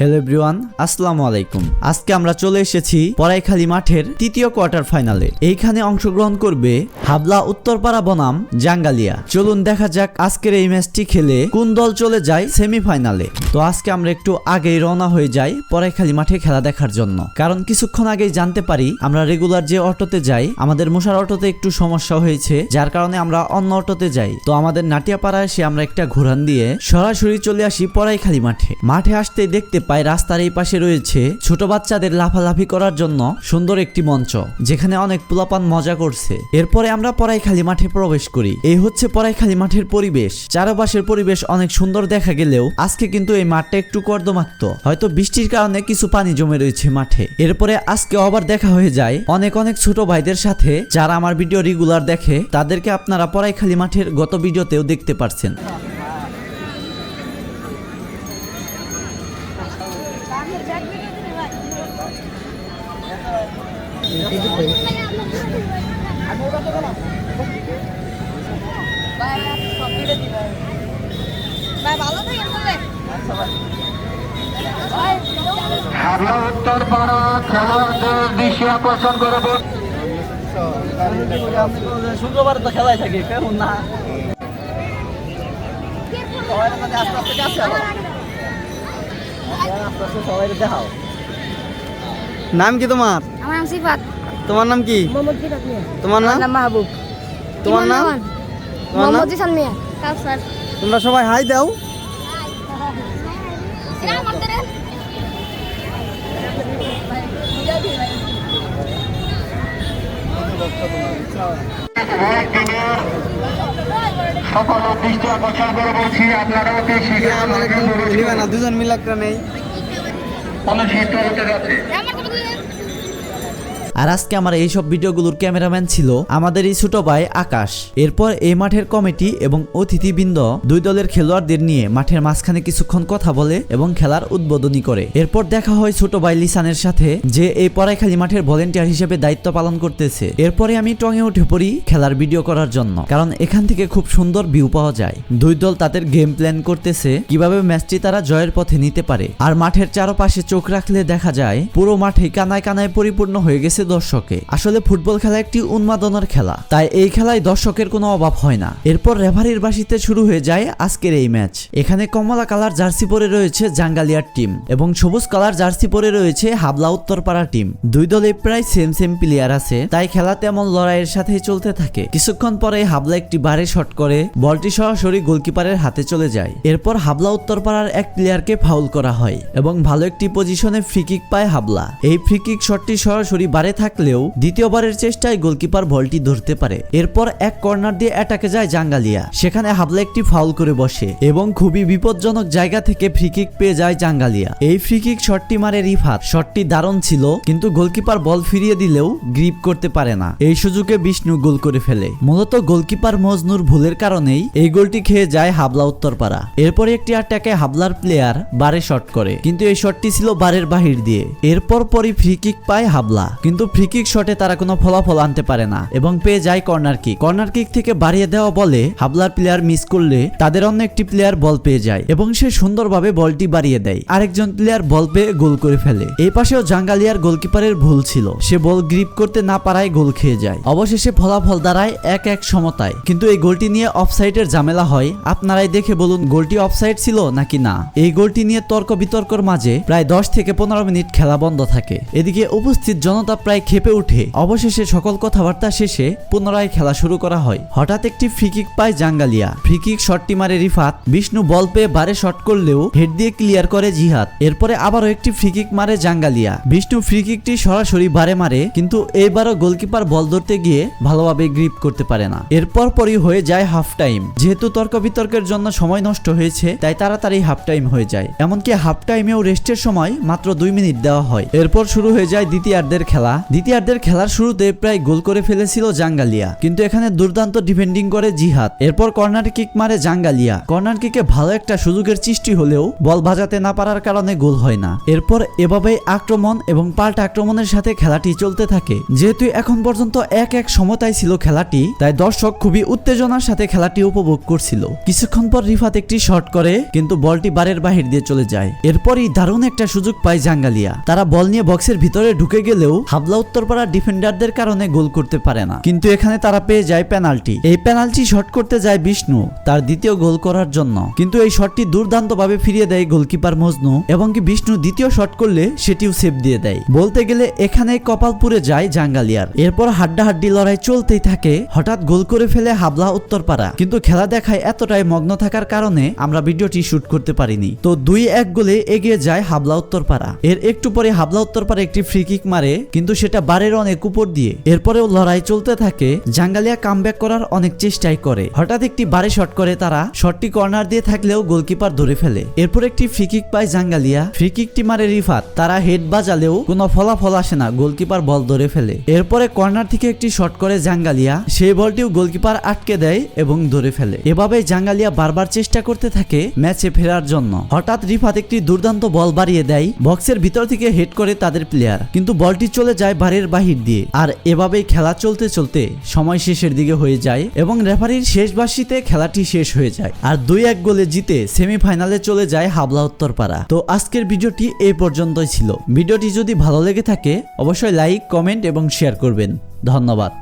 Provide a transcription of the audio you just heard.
Hello everyone আসসালামু আলাইকুম। আজকে আমরা চলে এসেছি পরাইখালী মাঠের তৃতীয় কোয়ার্টার ফাইনালে। এইখানে অংশগ্রহণ করবে হাবলা উত্তরপাড়া বনাম জাঙ্গালিয়া। চলুন দেখা যাক আজকের এই ম্যাচটি খেলে কোন দল চলে যায় সেমিফাইনালে। তো আজকে আমরা একটু আগেই রওনা হয়ে যাই পরাইখালী মাঠে খেলা দেখার জন্য। কারণ কিছুক্ষণ আগেই জানতে পারি, আমরা রেগুলার যে অটোতে যাই, আমাদের মশার অটোতে একটু সমস্যা হয়েছে, যার কারণে আমরা অন্য অটোতে যাই। তো আমাদের নাটিয়াপাড়া এসে আমরা একটা ঘোরান দিয়ে সরাসরি চলে আসি পরাইখালী মাঠে। মাঠে আসতে দেখতে পাই রাস্তার এই পাশে রয়েছে ছোট বাচ্চাদের লাফালাফি করার জন্য সুন্দর একটি মঞ্চ, যেখানে অনেক পোলাপান মজা করছে। এরপরে আমরা পরাইখালী মাঠে প্রবেশ করি। এই হচ্ছে পরাইখালী মাঠের পরিবেশ। চারপাশের পরিবেশ অনেক সুন্দর দেখা গেলেও আজকে কিন্তু এই মাঠটা একটু কর্দমাক্ত। হয়তো বৃষ্টির কারণে কিছু পানি জমে রয়েছে মাঠে। এরপরে আজকে আবার দেখা হয়ে যায় অনেক অনেক ছোট ভাইদের সাথে, যারা আমার ভিডিও রেগুলার দেখে, তাদেরকে আপনারা পরাইখালী মাঠের গত ভিডিওতেও দেখতে পারছেন। হাবলা উত্তর পাড়া খেলোয়াড়দের দৃষ্টি আকর্ষণ করব। শুক্রবার তো খেলাই থাকে কেমন না? আস্তে আস্তে কাছে নাম কি তোমার আমার নাম সিফাত তোমার নাম কি মোহাম্মদ সিফাত মিয়া তোমার নাম নাম মাহবুব তোমার নাম তোমার নাম মোহাম্মদ জিসান মিয়া কাউসার তোমরা সবাই হাই দাও এরা আমার দেন সকলের দৃষ্টি আকর্ষণ করে বলছি আপনারা অতি শীঘ্র দুজন মিলে একটা নেই অনুষ্ঠিত হতে যাচ্ছে? আর আজকে আমার এইসব ভিডিওগুলোর ক্যামেরাম্যান ছিল আমাদের এই ছোট ভাই আকাশ। এরপর এই মাঠের কমিটি এবং অতিথিবৃন্দ দুই দলের খেলোয়াড়দের নিয়ে মাঠের মাঝখানে কিছুক্ষণ কথা বলে এবং খেলার উদ্বোধনী করে। এরপর দেখা হয় ছোট ভাই লিসানের সাথে যে এই পড়াইখালী মাঠের ভলেন্টিয়ার হিসেবে দায়িত্ব পালন করতেছে। এরপরে আমি টঙে উঠে পড়ি খেলার ভিডিও করার জন্য, কারণ এখান থেকে খুব সুন্দর ভিউ পাওয়া যায়। দুই দল তাদের গেম প্ল্যান করতেছে, কীভাবে ম্যাচটি তারা জয়ের পথে নিতে পারে। আর মাঠের চারপাশে চোখ রাখলে দেখা যায়, পুরো মাঠে কানায় কানায় পরিপূর্ণ হয়ে গেছে দর্শকে। আসলে ফুটবল খেলা একটি উন্মাদনার খেলা। তাই এই খেলায় দর্শকের কোনো অভাব হয় না। এরপর রেফারির বাসিতে শুরু হয়ে যায় আজকের এই ম্যাচ। এখানে কমলা কালার জার্সি পরে রয়েছে জাঙ্গালিয়ার টিম এবং সবুজ কালার জার্সি পরে রয়েছে হাবলা উত্তরপাড়া টিম। দুই দলে প্রায় সেম সেম প্লেয়ার আছে, তাই খেলা তেমন লড়াইয়ের সাথেই চলতে থাকে। কিছুক্ষণ পরে হাবলা একটি বারে শট করে, বলটি সরাসরি গোলকিপারের হাতে চলে যায়। এরপর হাবলা উত্তরপাড়ার এক প্লেয়ারকে ফাউল করা হয় এবং ভালো একটি পজিশনে ফ্রি কিক পায় হাবলা। এই ফ্রি কিক শটটি সরাসরি বারে থাকলেও দ্বিতীয়বারের চেষ্টায় গোলকিপার বলটি ধরতে পারে। এরপর এক কর্নার দিয়ে অ্যাটাকে যায় জাঙ্গালিয়া। সেখানে হাবলা একটি ফাউল করে বসে এবং খুবই বিপজ্জনক জায়গা থেকে ফ্রি কিক পেয়ে যায় জাঙ্গালিয়া। এই ফ্রি কিক শটটি মারে রিফাত। শটটি দারুণ ছিল, কিন্তু গোলকিপার বল ফিরিয়ে দিলেও গ্রিপ করতে পারে না। এই সুযোগে বিষ্ণু গোল করে ফেলে। মূলত গোলকিপার মজনুর ভুলের কারণেই এই গোলটি খেয়ে যায় হাবলা উত্তরপাড়া। এরপরে একটি অ্যাটাকে হাবলার প্লেয়ার বারে শট করে। কিন্তু এই শটটি ছিল বারের বাহির দিয়ে। এরপর পরই ফ্রি কিক পায় হাবলা। কিন্তু ফ্রি কিক শটে তারা কোনো ফলাফল আনতে পারে না এবং পেয়ে যায় কর্নার কিক। কর্নার কিক থেকে বাড়িয়ে দেওয়া বলে হাবলার প্লেয়ার মিস করলে তাদের অন্য একটি প্লেয়ার বল পেয়ে যায় এবং সে সুন্দরভাবে বলটি বাড়িয়ে দেয়। আরেকজন প্লেয়ার বল পেয়ে গোল করে ফেলে। এই পাশেও জাঙ্গালিয়ার গোলকিপারের ভুল ছিল। সে বল গ্রিপ করতে না পারায় গোল খেয়ে যায়। অবশেষে ফলাফল দাঁড়ায় এক এক সমতায়। কিন্তু এই গোলটি নিয়ে অফসাইডের ঝামেলা হয়। আপনারাই দেখে বলুন, গোলটি অফসাইড ছিল নাকি না? এই গোলটি নিয়ে তর্ক বিতর্কর মাঝে প্রায় দশ থেকে পনেরো মিনিট খেলা বন্ধ থাকে। এদিকে উপস্থিত জনতা প্রায় খেপে উঠে। অবশেষে সকল কথাবার্তা শেষে পুনরায় খেলা শুরু করা হয়। হঠাৎ একটি ফ্রিকিক পায় জাঙ্গালিয়া। ফ্রিকিক শটটি মারে রিফাত। বিষ্ণু বল পেয়ে বারে শট করলেও হেড দিয়ে ক্লিয়ার করে জিহাদ। এরপরে আবারও একটি ফ্রিকিক মারে জাঙ্গালিয়া। বিষ্ণু ফ্রিকিকটি সরাসরি বারে মারে, কিন্তু এইবারও গোলকিপার বল ধরতে গিয়ে ভালোভাবে গ্রিপ করতে পারে না। এরপর পরই হয়ে যায় হাফ টাইম যেহেতু তর্ক বিতর্কের জন্য সময় নষ্ট হয়েছে, তাই তাড়াতাড়ি হাফ টাইম হয়ে যায়। এমনকি হাফ টাইমেও রেস্টের সময় মাত্র দুই মিনিট দেওয়া হয়। এরপর শুরু হয়ে যায় দ্বিতীয়ার্ধের খেলা। দ্বিতীয়ার্ধের খেলার শুরুতে প্রায় গোল করে ফেলেছিল জাঙ্গালিয়া, কিন্তু এখানে দুর্দান্ত ডিফেন্ডিং করে জিহাদ। এরপর কর্নার কিক মারে জাঙ্গালিয়া। কর্নার কিকে ভালো একটা সুযোগের সৃষ্টি হলেও বল ভাজাতে না পারার কারণে গোল হয় না। এরপর এভাবেই আক্রমণ এবং পাল্টা আক্রমণের সাথে খেলাটি চলতে থাকে। যেহেতু এখন পর্যন্ত এক এক সমতায় ছিল খেলাটি, তাই দর্শক খুবই উত্তেজনার সাথে খেলাটি উপভোগ করছিল। কিছুক্ষণ পর রিফাত একটি শট করে, কিন্তু বলটি বারের বাহির দিয়ে চলে যায়। এরপরই দারুণ একটা সুযোগ পায় জাঙ্গালিয়া। তারা বল নিয়ে বক্সের ভিতরে ঢুকে গেলেও হাবলা উত্তরপাড়া ডিফেন্ডারদের কারণে গোল করতে পারে না। কিন্তু এখানে তারা পেয়ে যায় পেনাল্টি এই পেনাল্টি শট করতে যায় বিষ্ণু, তার দ্বিতীয় গোল করার জন্য। কিন্তু এই শটটি দুর্দান্তভাবে ফিরিয়ে দেয় গোলকিপার মজনু, এবং কি বিষ্ণু দ্বিতীয় শট করলে সেটিও সেভ দিয়ে দেয়। বলতে গেলে এখানে কপাল পুড়ে যায় জাঙ্গালিয়ার। এরপর হাড্ডাহাড্ডি লড়াই চলতেই থাকে, হঠাৎ গোল করে ফেলে হাবলা উত্তরপাড়া কিন্তু খেলা দেখায় এতটাই মগ্ন থাকার কারণে আমরা ভিডিওটি শুট করতে পারিনি। তো দুই এক গোলে এগিয়ে যায় হাবলা উত্তরপাড়া এর একটু পরে হাবলা উত্তরপাড়া একটি ফ্রি কিক মারে, কিন্তু সেটা বারের অনেক উপর দিয়ে। এরপরেও লড়াই চলতে থাকে, জাঙ্গালিয়া কামব্যাক করার অনেক চেষ্টাই করে। হঠাৎ একটি বারে শট করে তারা, শটটি কর্নার দিয়ে থাকলেও গোলকিপার ধরে ফেলে। এরপর একটি ফ্রি কিক পায় জাঙ্গালিয়া। ফ্রি কিকটি মারে রিফাত। তারা হেড বাজালেও কোনো ফলাফল আসে না, গোলকিপার বল ধরে ফেলে। এরপরে কর্নার থেকে একটি শট করে জাঙ্গালিয়া। সেই বলটিও গোলকিপার আটকে দেয় এবং ধরে ফেলে। এভাবে জাঙ্গালিয়া বারবার চেষ্টা করতে থাকে ম্যাচে ফেরার জন্য। হঠাৎ রিফাত একটি দুর্দান্ত বল বাড়িয়ে দেয়, বক্সের ভিতর থেকে হেড করে তাদের প্লেয়ার। কিন্তু বলটি চলে যায় বাড়ির বাহির দিয়ে। আর এভাবেই খেলা চলতে চলতে সময় শেষের দিকে হয়ে যায় এবং রেফারির শেষ বাসিতে খেলাটি শেষ হয়ে যায়। আর দুই এক গোলে জিতে সেমিফাইনালে চলে যায় হাবলা উত্তরপাড়া। তো আজকের ভিডিওটি এ পর্যন্তই ছিল। ভিডিওটি যদি ভালো লেগে থাকে, অবশ্যই লাইক, কমেন্ট এবং শেয়ার করবেন। ধন্যবাদ।